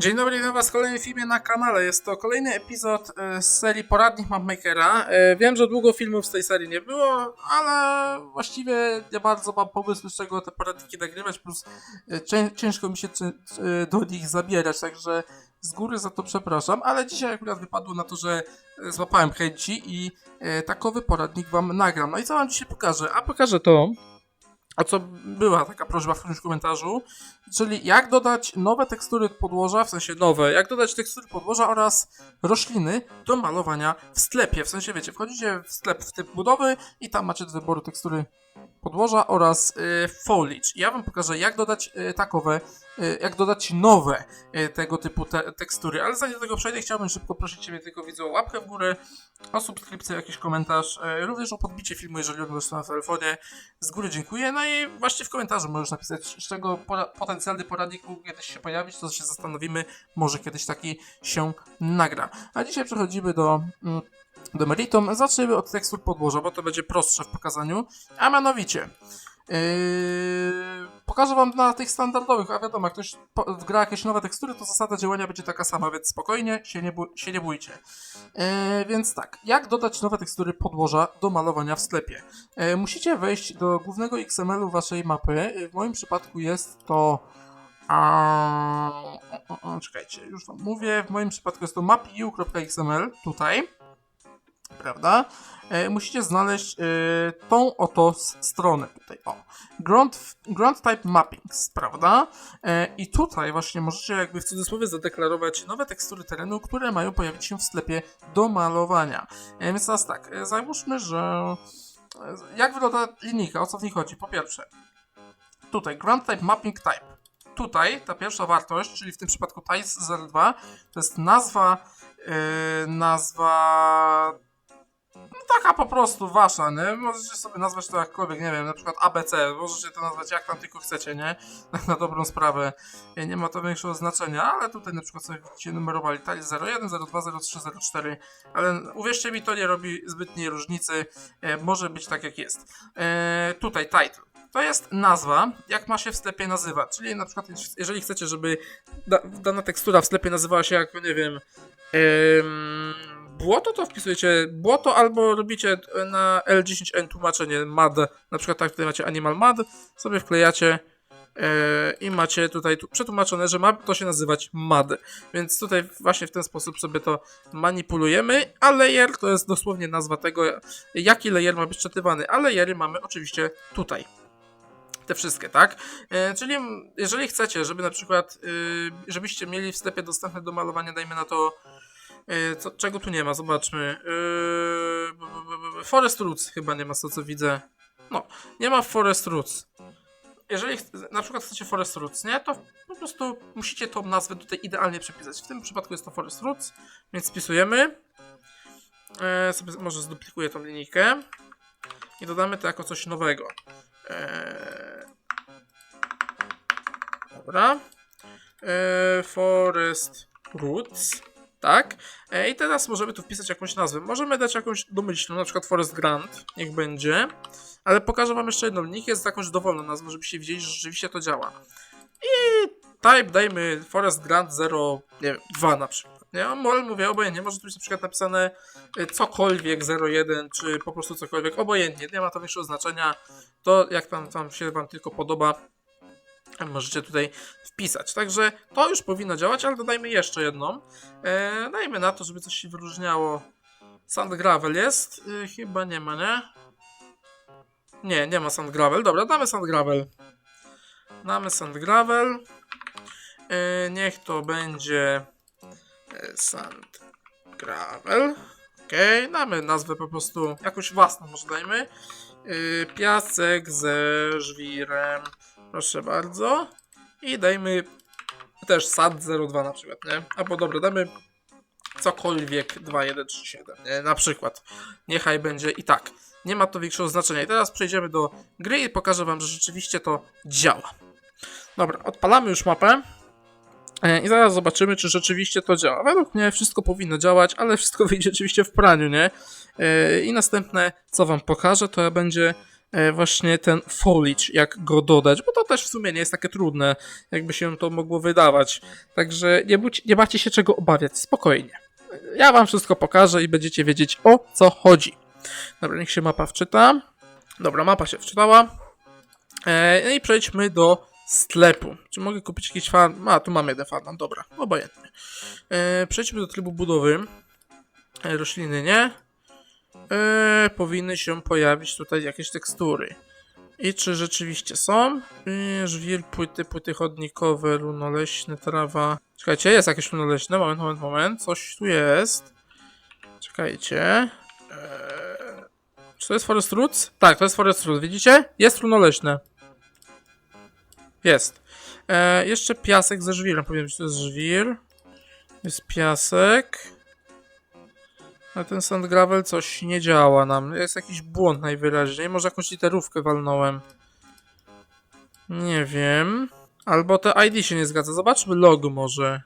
Dzień dobry, witam was w kolejnym filmie na kanale. Jest to kolejny epizod e, z serii Poradnik Mapmakera. E, Wiem, że długo filmów z tej serii nie było, ale właściwie nie bardzo mam pomysłu, z czego te poradniki nagrywać, plus e, cię, ciężko mi się do nich zabierać, także z góry za to przepraszam, ale dzisiaj akurat wypadło na to, że złapałem chęci i takowy poradnik wam nagram. No i co wam dzisiaj pokażę? A pokażę to, o co była taka prośba w którymś komentarzu, czyli jak dodać nowe tekstury podłoża, w sensie nowe, jak dodać tekstury podłoża oraz rośliny do malowania w sklepie. W sensie wiecie, wchodzicie w sklep w typ budowy i tam macie do wyboru tekstury podłoża oraz y, foliage. Ja wam pokażę jak dodać y, takowe, y, jak dodać nowe tego typu te tekstury, ale zanim do tego przejdę chciałbym szybko prosić Ciebie tylko widzę o łapkę w górę, o subskrypcję, jakiś komentarz, również o podbicie filmu, jeżeli oglądasz to na telefonie. Z góry dziękuję. No i właśnie w komentarzu możesz napisać, z czego potencjalny poradnik mógł kiedyś się pojawić, to się zastanowimy, może kiedyś taki się nagra. A dzisiaj przechodzimy do, mm, do meritum. Zacznijmy od tekstur podłoża, bo to będzie prostsze w pokazaniu, a mianowicie yy, pokażę wam na tych standardowych, a wiadomo, jak ktoś wgra jakieś nowe tekstury, to zasada działania będzie taka sama, więc spokojnie, się nie, się nie bójcie. E, więc tak, jak dodać nowe tekstury podłoża do malowania w sklepie? E, musicie wejść do głównego XML-u waszej mapy. E, W moim przypadku jest to. A, czekajcie, już wam mówię. W moim przypadku jest to mapu.xml tutaj. Prawda? E, musicie znaleźć e, tą oto stronę tutaj. O. Ground, ground Type Mappings, prawda? E, I tutaj właśnie możecie jakby w cudzysłowie zadeklarować nowe tekstury terenu, które mają pojawić się w sklepie do malowania. E, Więc teraz tak, e, załóżmy, że e, jak wygląda linijka, o co w niej chodzi? Po pierwsze, tutaj Ground Type Mapping Type. Tutaj ta pierwsza wartość, czyli w tym przypadku TICE02, to jest nazwa, e, nazwa taka po prostu wasza, nie? Możecie sobie nazwać to jakkolwiek, nie wiem, na przykład ABC, możecie to nazwać jak tam tylko chcecie, nie? Na dobrą sprawę. Nie ma to większego znaczenia, ale tutaj na przykład sobie się numerowali tali 01, 02, 03, 04, ale uwierzcie mi, to nie robi zbytniej różnicy, e, może być tak jak jest. E, tutaj title. To jest nazwa, jak ma się w sklepie nazywać, czyli na przykład jeżeli chcecie, żeby da, dana tekstura w sklepie nazywała się jak, nie wiem, em, błoto, to wpisujecie błoto albo robicie na L10N tłumaczenie MAD, na przykład tak tutaj macie Animal MAD, sobie wklejacie e, i macie tutaj tu przetłumaczone, że ma to się nazywać MAD. Więc tutaj właśnie w ten sposób sobie to manipulujemy, a layer to jest dosłownie nazwa tego, jaki layer ma być czytywany, a layery mamy oczywiście tutaj. Te wszystkie, tak? E, czyli jeżeli chcecie, żeby na przykład, y, żebyście mieli w sklepie dostępne do malowania, dajmy na to, co, czego tu nie ma, zobaczmy. Yy, Forest Roots chyba nie ma, z co widzę. No, nie ma Forest Roots. Jeżeli na przykład chcecie Forest Roots, nie, to po prostu musicie tą nazwę tutaj idealnie przepisać. W tym przypadku jest to Forest Roots, więc spisujemy. E, sobie może zduplikuję tą linijkę i dodamy to jako coś nowego. E, dobra. E, Forest Roots. Tak. E, I teraz możemy tu wpisać jakąś nazwę. Możemy dać jakąś domyślną, na przykład Forest Grant, niech będzie. Ale pokażę wam jeszcze jedną linijkę z jakąś dowolną nazwą, żebyście widzieli, że rzeczywiście to działa. I type dajmy Forest Grant 0, nie wiem, 2 na przykład. Nie, mówię obojętnie, może tu być na przykład napisane y, cokolwiek 01, czy po prostu cokolwiek, obojętnie, nie ma to większego znaczenia. To jak tam, tam się wam tylko podoba, możecie tutaj wpisać. Także to już powinno działać, ale dodajmy jeszcze jedną. E, dajmy na to, żeby coś się wyróżniało. Sand Gravel jest? E, chyba nie ma, nie? Nie, nie ma Sand Gravel. Dobra, damy Sand Gravel. Damy Sand Gravel. E, niech to będzie e, Sand Gravel. Okej, damy nazwę po prostu jakąś własną, może dajmy. E, piasek ze żwirem. Proszę bardzo. I dajmy też SAD 02 na przykład, nie? Albo dobra, damy cokolwiek 2137, nie? Na przykład. Niechaj będzie i tak. Nie ma to większego znaczenia. I teraz przejdziemy do gry i pokażę wam, że rzeczywiście to działa. Dobra, odpalamy już mapę. E, I zaraz zobaczymy, czy rzeczywiście to działa. Według mnie wszystko powinno działać, ale wszystko wyjdzie oczywiście w praniu, nie? E, I następne, co wam pokażę, to będzie właśnie ten foliage, jak go dodać, bo to też w sumie nie jest takie trudne, jakby się to mogło wydawać. Także nie, bójcie, nie się czego obawiać, spokojnie. Ja wam wszystko pokażę i będziecie wiedzieć o co chodzi. Dobra, niech się mapa wczyta. Dobra, mapa się wczytała. E, no i przejdźmy do sklepu. Czy mogę kupić jakiś farm? A, tu mam jeden farm, dobra, obojętnie. E, przejdźmy do trybu budowy. E, rośliny nie. E, powinny się pojawić tutaj jakieś tekstury. I czy rzeczywiście są? E, żwir, płyty, płyty chodnikowe, runoleśne, trawa. Czekajcie, jest jakieś runoleśne. Moment, moment, moment. Coś tu jest. Czekajcie. E, czy to jest Forest Roots? Tak, to jest Forest Roots, widzicie? Jest runoleśne. Jest. E, jeszcze piasek ze żwirem. Powiem, że to jest żwir. Jest piasek. A ten sand gravel coś nie działa nam. Jest jakiś błąd najwyraźniej. Może jakąś literówkę walnąłem. Nie wiem. Albo te ID się nie zgadza. Zobaczmy logo może.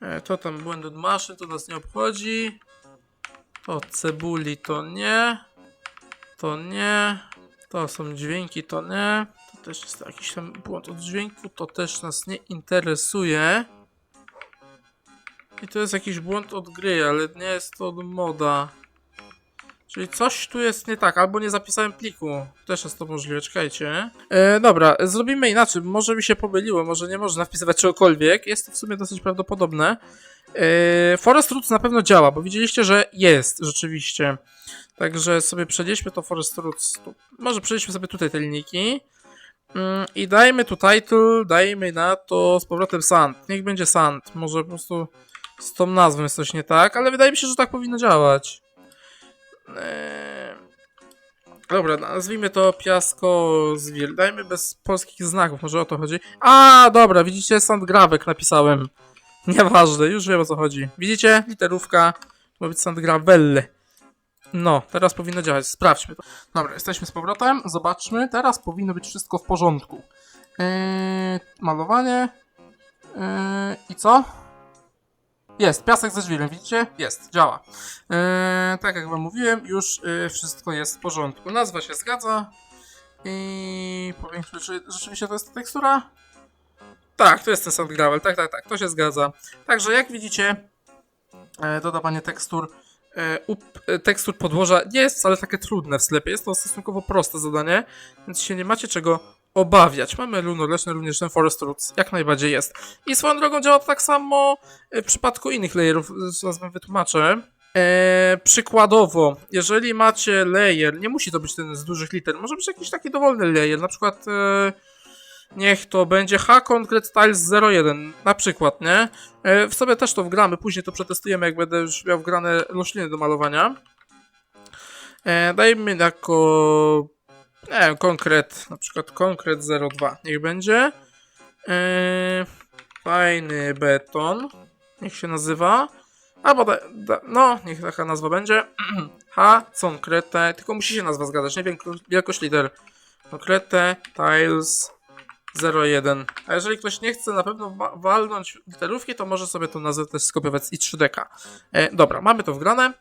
E, to tam błęd od maszyn, to nas nie obchodzi. To cebuli to nie. To nie. To są dźwięki, to nie. To też jest jakiś tam błąd od dźwięku, to też nas nie interesuje. I to jest jakiś błąd od gry, ale nie jest to od moda. Czyli coś tu jest nie tak, albo nie zapisałem pliku. Też jest to możliwe, czekajcie. E, dobra, zrobimy inaczej. Może mi się pomyliło, może nie można wpisywać czegokolwiek. Jest to w sumie dosyć prawdopodobne. E, Forest Roots na pewno działa, bo widzieliście, że jest rzeczywiście. Także sobie przenieśmy to Forest Roots. Może przenieśmy sobie tutaj te linijki. Mm, I dajmy tu title, dajmy na to z powrotem Sand. Niech będzie Sand. Może po prostu z tą nazwą jest coś nie tak, ale wydaje mi się, że tak powinno działać. Eee... Dobra, nazwijmy to piasko zwir. Dajmy bez polskich znaków, może o to chodzi. A, dobra, widzicie, Sand Grawek napisałem. Nieważne, już wiem o co chodzi. Widzicie? Literówka. Ma być Sand Gravel. No, teraz powinno działać. Sprawdźmy to. Dobra, jesteśmy z powrotem. Zobaczmy. Teraz powinno być wszystko w porządku. Eee, malowanie. Eee, I co? Jest, piasek ze żwirem, widzicie? Jest, działa. Eee, tak jak wam mówiłem, już e, wszystko jest w porządku. Nazwa się zgadza. I powiedzmy, czy rzeczywiście to jest ta tekstura? Tak, to jest ten sand gravel, tak, tak, tak, to się zgadza. Także jak widzicie, e, dodawanie tekstur e, e, tekstur podłoża nie jest wcale takie trudne w sklepie. Jest to stosunkowo proste zadanie, więc się nie macie czego obawiać. Mamy runoleśne, również ten Forest Roots, jak najbardziej jest. I swoją drogą działa to tak samo w przypadku innych layerów, zaraz wam wytłumaczę. E, przykładowo, jeżeli macie layer, nie musi to być ten z dużych liter, może być jakiś taki dowolny layer, na przykład e, niech to będzie H Concrete Tiles 01, na przykład, nie? E, w sobie też to wgramy, później to przetestujemy, jak będę już miał wgrane rośliny do malowania. E, dajmy jako, nie wiem, konkret, na przykład konkret 02, niech będzie. E, fajny beton, niech się nazywa. Albo, da, da, no, niech taka nazwa będzie. H, konkrete, tylko musi się nazwa zgadzać, nie wielkość, wielkość liter. Konkrete, tiles, 01. A jeżeli ktoś nie chce na pewno wa- walnąć literówki, to może sobie tą nazwę też skopiować z i3deka. E, dobra, mamy to wgrane.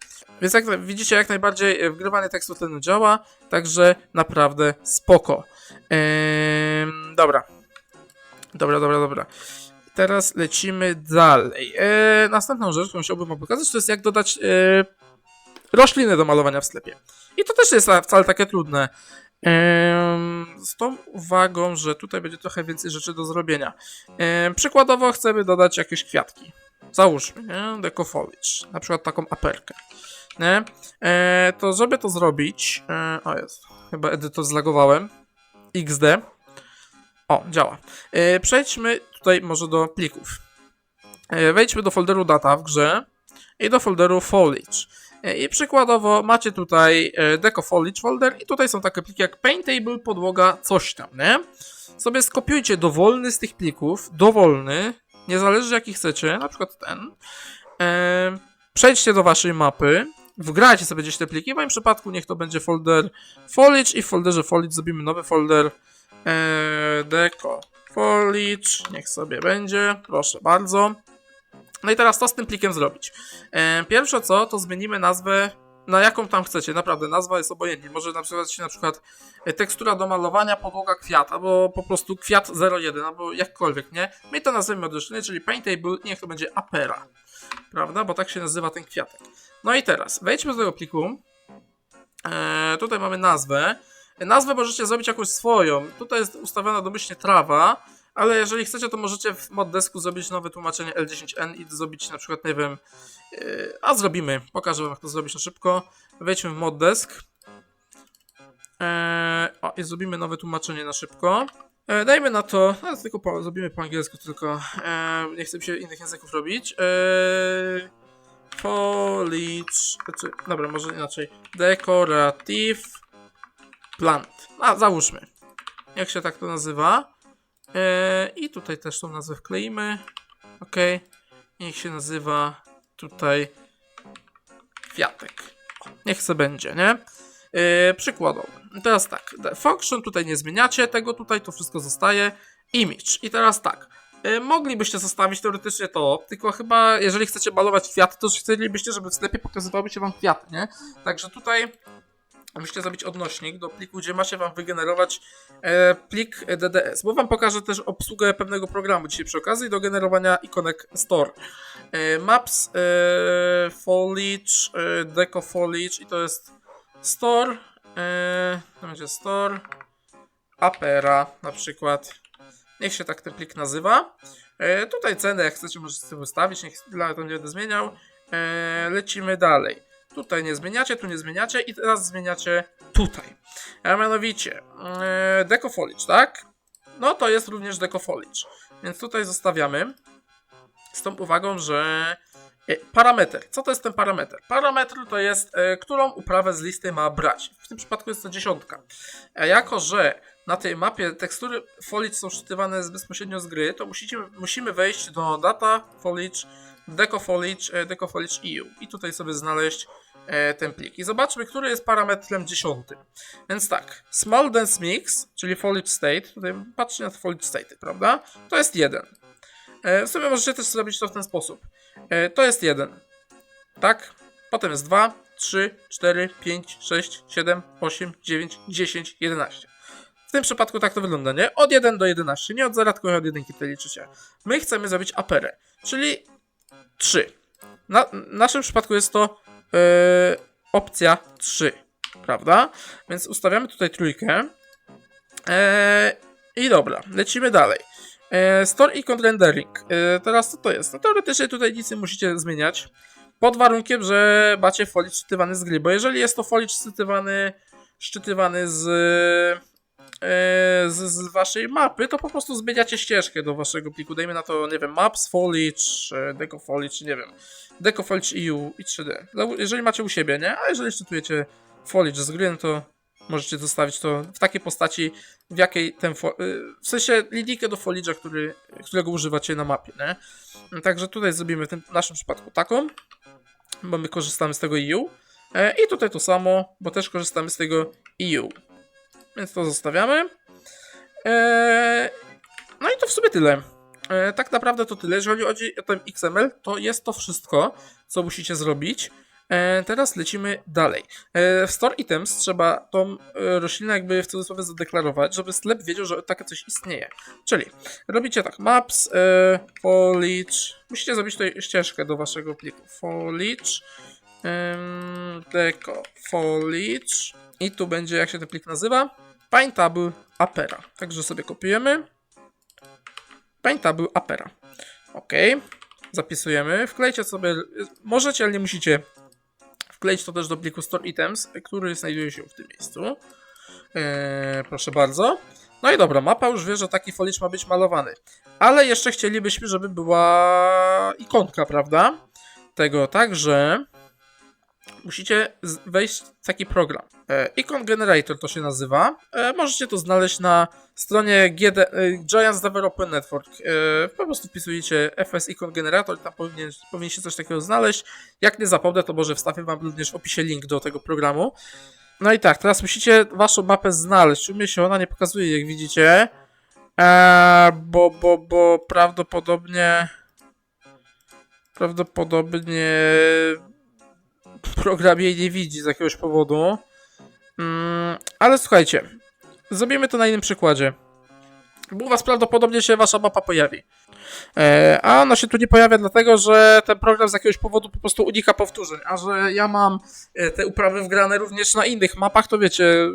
Więc jak widzicie, jak najbardziej e, wgrywanie tekstu tlenu działa, także naprawdę spoko. Ehm, dobra. Dobra, dobra, dobra. Teraz lecimy dalej. E, następną rzecz, którą chciałbym wam pokazać, to jest jak dodać e, rośliny do malowania w sklepie. I to też jest wcale takie trudne. Z tą uwagą, że tutaj będzie trochę więcej rzeczy do zrobienia. Przykładowo chcemy dodać jakieś kwiatki. Załóżmy, nie? Deco foliage. Na przykład taką aperkę. Nie? E, to żeby to zrobić... E, o jest, chyba edytor zlagowałem. XD. O, działa. E, przejdźmy tutaj może do plików. Wejdźmy do folderu data w grze i do folderu foliage. I przykładowo macie tutaj e, Deco Foliage folder i tutaj są takie pliki jak Paintable, podłoga, coś tam, nie? Sobie skopiujcie dowolny z tych plików, dowolny, nie zależy jaki chcecie, na przykład ten. E, przejdźcie do waszej mapy, wgrajcie sobie gdzieś te pliki, w moim przypadku niech to będzie folder Foliage i w folderze Foliage zrobimy nowy folder e, Deco Foliage, niech sobie będzie, proszę bardzo. No i teraz co z tym plikiem zrobić? E, pierwsze co, to zmienimy nazwę na jaką tam chcecie, naprawdę, nazwa jest obojętnie. Może nazywać się na przykład e, tekstura do malowania, podłoga kwiat, albo po prostu kwiat 01, albo jakkolwiek, nie? My to nazwiemy odręcznie, czyli paintable, niech to będzie apera, prawda? Bo tak się nazywa ten kwiatek. No i teraz, wejdźmy do tego pliku. E, tutaj mamy nazwę. Nazwę możecie zrobić jakąś swoją. Tutaj jest ustawiona domyślnie trawa, ale jeżeli chcecie, to możecie w moddesku zrobić nowe tłumaczenie L10N i zrobić na przykład, nie wiem, yy, a zrobimy, pokażę wam jak to zrobić na szybko. Wejdźmy w moddesk. Eee, o, i zrobimy nowe tłumaczenie na szybko. E, dajmy na to, no, tylko po, zrobimy po angielsku tylko, e, nie chcę się innych języków robić. E, foliage, znaczy, dobra, może inaczej. Decorative plant. A, załóżmy. Jak się tak to nazywa? E, I tutaj też tą nazwę wkleimy. Ok. Niech się nazywa tutaj kwiatek. Niech se będzie, nie? Yy, przykładowo. Teraz tak, function tutaj nie zmieniacie, tego tutaj to wszystko zostaje. Image. I teraz tak. Yy, moglibyście zostawić teoretycznie to, tylko chyba jeżeli chcecie malować kwiaty, to chcielibyście, żeby w sklepie pokazywały się wam kwiaty, nie? Także tutaj musicie zrobić odnośnik do pliku, gdzie macie wam wygenerować e, plik DDS, bo wam pokażę też obsługę pewnego programu dzisiaj przy okazji do generowania ikonek Store. E, maps, e, Foliage, Deco Foliage i to jest Store, to będzie Store, Apera na przykład. Niech się tak ten plik nazywa. Tutaj cenę, jak chcecie, możecie sobie ustawić, niech dla to nie będę zmieniał. Lecimy dalej. Tutaj nie zmieniacie, tu nie zmieniacie i teraz zmieniacie tutaj. A mianowicie e, Foliage, tak? No to jest również Deco Foliage. Więc tutaj zostawiamy z tą uwagą, że e, parametr. Co to jest ten parametr? Parametr to jest, e, którą uprawę z listy ma brać. W tym przypadku jest to dziesiątka. A jako, że na tej mapie tekstury foliage są szczytywane bezpośrednio z gry, to musicie, musimy wejść do data foliage, deco foliage, e, deco EU i tutaj sobie znaleźć e, ten plik. I zobaczmy, który jest parametrem dziesiątym. Więc tak, small dense mix, czyli foliage state, tutaj patrzcie na foliage state, prawda? To jest jeden. E, w sumie możecie też zrobić to w ten sposób. E, to jest jeden. Tak? Potem jest 2, 3, 4, 5, 6, 7, 8, 9, 10, 11. W tym przypadku tak to wygląda, nie? Od 1 do 11, nie od 0, tylko od 1 tutaj liczycie. My chcemy zrobić aperę, czyli 3. Na, w naszym przypadku jest to e, opcja 3, prawda? Więc ustawiamy tutaj trójkę. E, I dobra, lecimy dalej. E, Store Icon Rendering. E, teraz co to jest? No teoretycznie tutaj nic nie musicie zmieniać. Pod warunkiem, że macie foliage szczytywany z gry, bo jeżeli jest to foliage szczytywany, szczytywany z, z, z waszej mapy, to po prostu zmieniacie ścieżkę do waszego pliku. Dajmy na to, nie wiem, maps, foliage, e, deco foliage, nie wiem, deco foliage EU i 3D. No, Jeżeli macie u siebie, nie? A jeżeli szczytujecie foliage z gry, no to możecie zostawić to w takiej postaci, w jakiej ten, y, w sensie linijkę do foliage'a, który, którego używacie na mapie, nie? Także tutaj zrobimy w tym w naszym przypadku taką, bo my korzystamy z tego EU. E, I tutaj to samo, bo też korzystamy z tego EU. Więc to zostawiamy. E, no i to w sumie tyle. E, tak naprawdę to tyle. Jeżeli chodzi o ten XML, to jest to wszystko, co musicie zrobić. E, teraz lecimy dalej. E, w Store Items trzeba tą e, roślinę jakby w cudzysłowie zadeklarować, żeby sklep wiedział, że takie coś istnieje. Czyli robicie tak, maps, e, foliage, musicie zrobić tutaj ścieżkę do waszego pliku. Foliage, em, deco, foliage i tu będzie, jak się ten plik nazywa? Paintable Apera. Także sobie kopiujemy. Paintable Apera. Ok. Zapisujemy. Wklejcie sobie, możecie, ale nie musicie wkleić to też do pliku Store Items, który znajduje się w tym miejscu. Eee, proszę bardzo. No i dobra, mapa już wie, że taki foliage ma być malowany. Ale jeszcze chcielibyśmy, żeby była ikonka, prawda? Tego, także musicie wejść w taki program. E, Icon Generator to się nazywa. E, możecie to znaleźć na stronie GD, e, Giants Development Network. Po prostu wpisujecie FS Icon Generator tam powinien, powinniście coś takiego znaleźć. Jak nie zapomnę, to może wstawię wam również w opisie link do tego programu. No i tak, teraz musicie waszą mapę znaleźć. U mnie się ona nie pokazuje, jak widzicie. Bo, bo, bo prawdopodobnie. Prawdopodobnie. Program jej nie widzi z jakiegoś powodu. Mm, ale słuchajcie, zrobimy to na innym przykładzie. U was prawdopodobnie się wasza mapa pojawi. E, a ona się tu nie pojawia dlatego, że ten program z jakiegoś powodu po prostu unika powtórzeń. A że ja mam e, te uprawy wgrane również na innych mapach, to wiecie,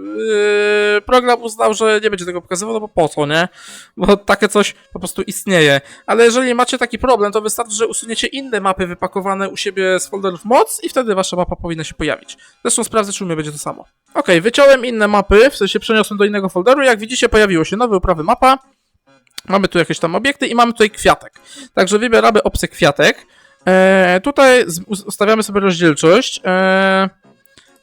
e, program uznał, że nie będzie tego pokazywał, no bo po co, nie? Bo takie coś po prostu istnieje. Ale jeżeli macie taki problem, to wystarczy, że usuniecie inne mapy wypakowane u siebie z folderów moc i wtedy wasza mapa powinna się pojawić. Zresztą sprawdzę, czy u mnie będzie to samo. Ok, wyciąłem inne mapy, w sensie przeniosłem do innego folderu. Jak widzicie, pojawiło się nowe uprawy mapa. Mamy tu jakieś tam obiekty i mamy tutaj kwiatek. Także wybieramy opcję kwiatek. E, tutaj ustawiamy sobie rozdzielczość. E,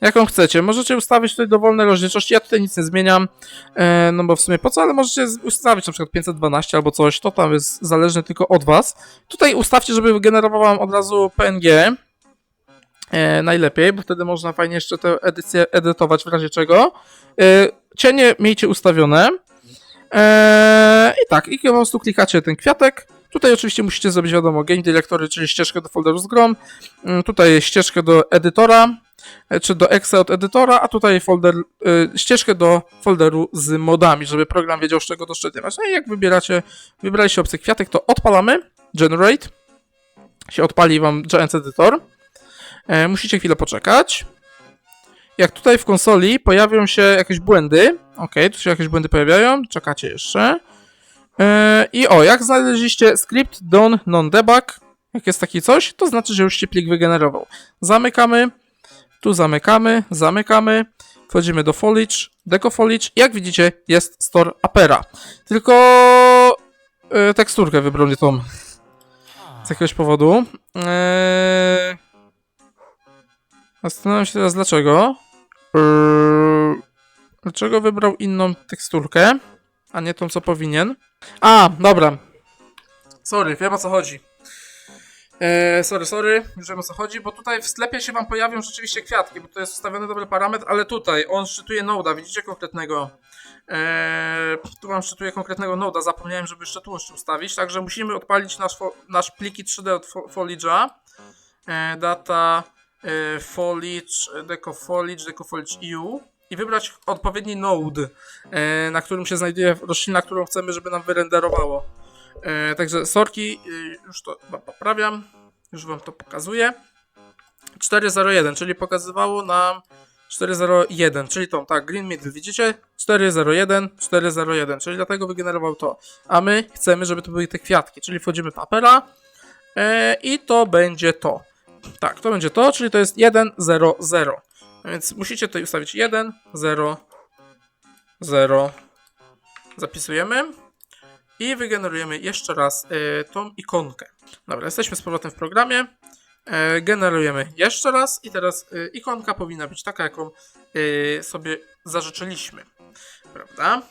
jaką chcecie. Możecie ustawić tutaj dowolne rozdzielczości. Ja tutaj nic nie zmieniam. E, no bo w sumie po co, ale możecie ustawić na przykład 512 albo coś. To tam jest zależne tylko od Was. Tutaj ustawcie, żeby wygenerował Wam od razu PNG. E, najlepiej, bo wtedy można fajnie jeszcze tę edycję edytować w razie czego. E, cienie miejcie ustawione. Eee, I tak, i po prostu klikacie ten kwiatek. Tutaj oczywiście musicie zrobić wiadomo game directory, czyli ścieżkę do folderu z grom. Mm, Tutaj ścieżkę do edytora, e, czy do exe od edytora, a tutaj folder, e, ścieżkę do folderu z modami, żeby program wiedział z czego doszczędzać. No i jak wybieracie, wybraliście opcję kwiatek, to odpalamy, generate, się odpali wam Giants Editor. E, musicie chwilę poczekać. Jak tutaj w konsoli pojawią się jakieś błędy, ok, tu się jakieś błędy pojawiają, czekacie jeszcze. Yy, I o, jak znaleźliście script done non-debug, jak jest taki coś, to znaczy, że już się plik wygenerował. Zamykamy, tu zamykamy, zamykamy, wchodzimy do foliage, deco foliage, jak widzicie jest store apera. Tylko yy, teksturkę wybrał nie tą z jakiegoś powodu. Yy... Zastanawiam się teraz dlaczego. Yy, Dlaczego wybrał inną teksturkę, a nie tą, co powinien? A, dobra. Sorry, wiem o co chodzi. Eee, sorry, sorry, już wiem o co chodzi, bo tutaj w sklepie się wam pojawią rzeczywiście kwiatki, bo to jest ustawiony dobry parametr, ale tutaj on szczytuje noda, widzicie konkretnego. Eee, tu wam szczytuje konkretnego noda, zapomniałem, żeby jeszcze tu ustawić, także musimy odpalić nasz, nasz pliki 3D od fo-. Eee, data, Foliage, Deco Foliage, Deco Foliage EU i wybrać odpowiedni node, e, na którym się znajduje roślina, którą chcemy, żeby nam wyrenderowało. E, także sorki, e, już to poprawiam, już wam to pokazuję. 401, czyli pokazywało nam 401, czyli tą, tak, green middle, widzicie? 401, 401, czyli dlatego wygenerował to. A my chcemy, żeby to były te kwiatki, czyli wchodzimy w e, i to będzie to. Tak, to będzie to, czyli to jest 1, 0, 0. Więc musicie tutaj ustawić 1, 0, 0. Zapisujemy i wygenerujemy jeszcze raz y, tą ikonkę. Dobra, jesteśmy z powrotem w programie. E, generujemy jeszcze raz i teraz y, ikonka powinna być taka, jaką y, sobie zażyczyliśmy. Prawda?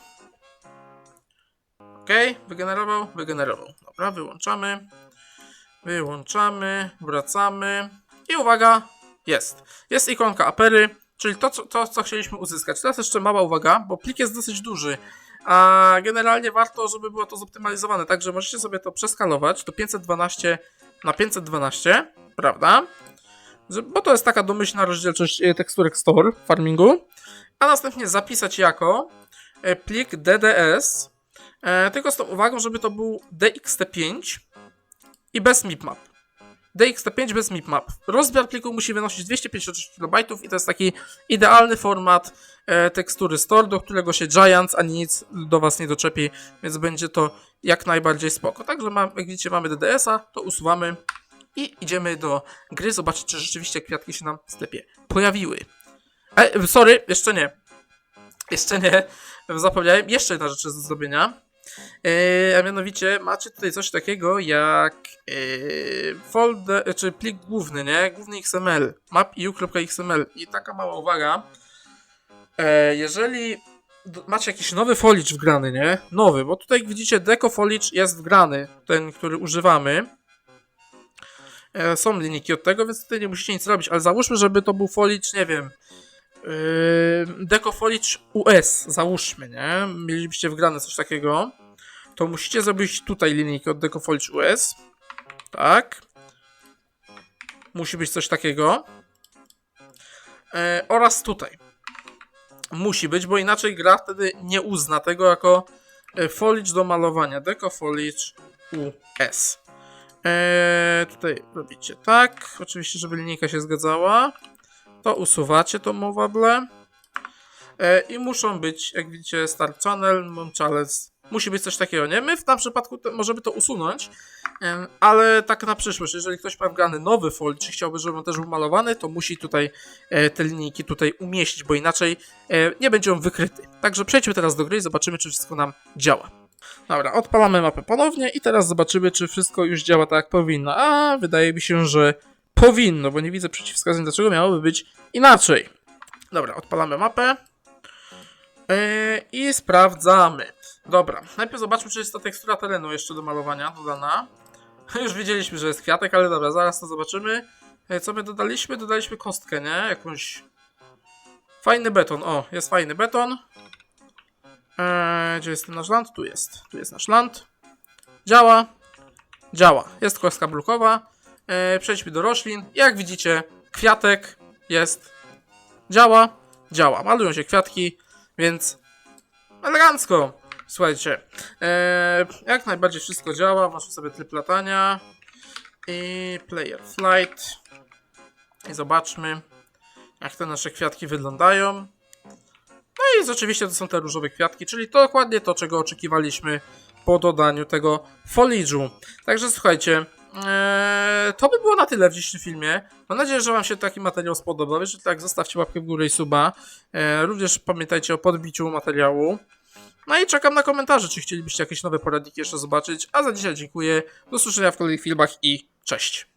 Ok, wygenerował, wygenerował. Dobra, wyłączamy. Wyłączamy, wracamy i uwaga, jest. Jest ikonka apery, czyli to, co- to, co chcieliśmy uzyskać. Teraz jeszcze mała uwaga, bo plik jest dosyć duży, a generalnie warto, żeby było to zoptymalizowane, także możecie sobie to przeskalować do 512 na 512, prawda? Bo to jest taka domyślna rozdzielczość e, teksturek store w farmingu, a następnie zapisać jako e, plik DDS, e, tylko z tą uwagą, żeby to był DXT5 i bez mipmap. DXT5 bez mipmap. Rozmiar pliku musi wynosić 256 KB i to jest taki idealny format e, tekstury store, do którego się Giants ani nic do Was nie doczepi, więc będzie to jak najbardziej spoko. Także mam, jak widzicie mamy DDS-a, to usuwamy i idziemy do gry, zobaczyć czy rzeczywiście kwiatki się nam w sklepie pojawiły. E, sorry, jeszcze nie. Jeszcze nie. Zapomniałem. Jeszcze jedna rzecz jest do zrobienia. E, a mianowicie macie tutaj coś takiego jak e, folder, czy plik główny, nie? Główny XML, mapiu.xml i taka mała uwaga. E, jeżeli macie jakiś nowy foliage wgrany, nie? Nowy, bo tutaj widzicie deco foliage jest wgrany, ten, który używamy. Są linijki od tego, więc tutaj nie musicie nic robić, ale załóżmy, żeby to był foliage, nie wiem, yy, deco foliage US, załóżmy, nie? Mielibyście wgrane coś takiego to musicie zrobić tutaj linijkę od Deco Foliage US. Tak. Musi być coś takiego. e, oraz tutaj. Musi być, bo inaczej gra wtedy nie uzna tego jako e, foliage do malowania. Deco Foliage US. E, tutaj robicie tak. Oczywiście, żeby linijka się zgadzała. To usuwacie to movable. E, I muszą być, jak widzicie, Start Channel, Channels. Musi być coś takiego, nie? My w tym przypadku możemy to usunąć, ale tak na przyszłość, jeżeli ktoś ma wgrany nowy fold, czy chciałby, żeby on też był malowany, to musi tutaj e, te linijki tutaj umieścić, bo inaczej e, nie będzie on wykryty. Także przejdźmy teraz do gry i zobaczymy, czy wszystko nam działa. Dobra, odpalamy mapę ponownie i teraz zobaczymy, czy wszystko już działa tak jak powinno. A wydaje mi się, że powinno, bo nie widzę przeciwwskazań, dlaczego miałoby być inaczej. Dobra, odpalamy mapę. Yy, I sprawdzamy. Dobra, najpierw zobaczmy, czy jest ta tekstura terenu jeszcze do malowania dodana. Już widzieliśmy, że jest kwiatek, ale dobra, zaraz to zobaczymy. Yy, Co my dodaliśmy? Dodaliśmy kostkę, nie? Jakąś... Fajny beton, o, jest fajny beton. Eee, gdzie jest ten nasz land? Tu jest. Tu jest nasz land. Działa. Działa. Jest kostka brukowa. Eee, przejdźmy do roślin. Jak widzicie, kwiatek jest. Działa. Działa. Malują się kwiatki, więc elegancko. Słuchajcie. Eee, jak najbardziej wszystko działa. Masz sobie tryb latania. I player flight. I zobaczmy, jak te nasze kwiatki wyglądają. No i oczywiście to są te różowe kwiatki, czyli to dokładnie to, czego oczekiwaliśmy po dodaniu tego foliage'u. Także słuchajcie, ee, to by było na tyle w dzisiejszym filmie. Mam nadzieję, że Wam się taki materiał spodobał. Jeżeli tak, zostawcie łapkę w górę i suba. E, również pamiętajcie o podbiciu materiału. No i czekam na komentarze, czy chcielibyście jakieś nowe poradniki jeszcze zobaczyć. A za dzisiaj dziękuję. Do usłyszenia w kolejnych filmach i cześć.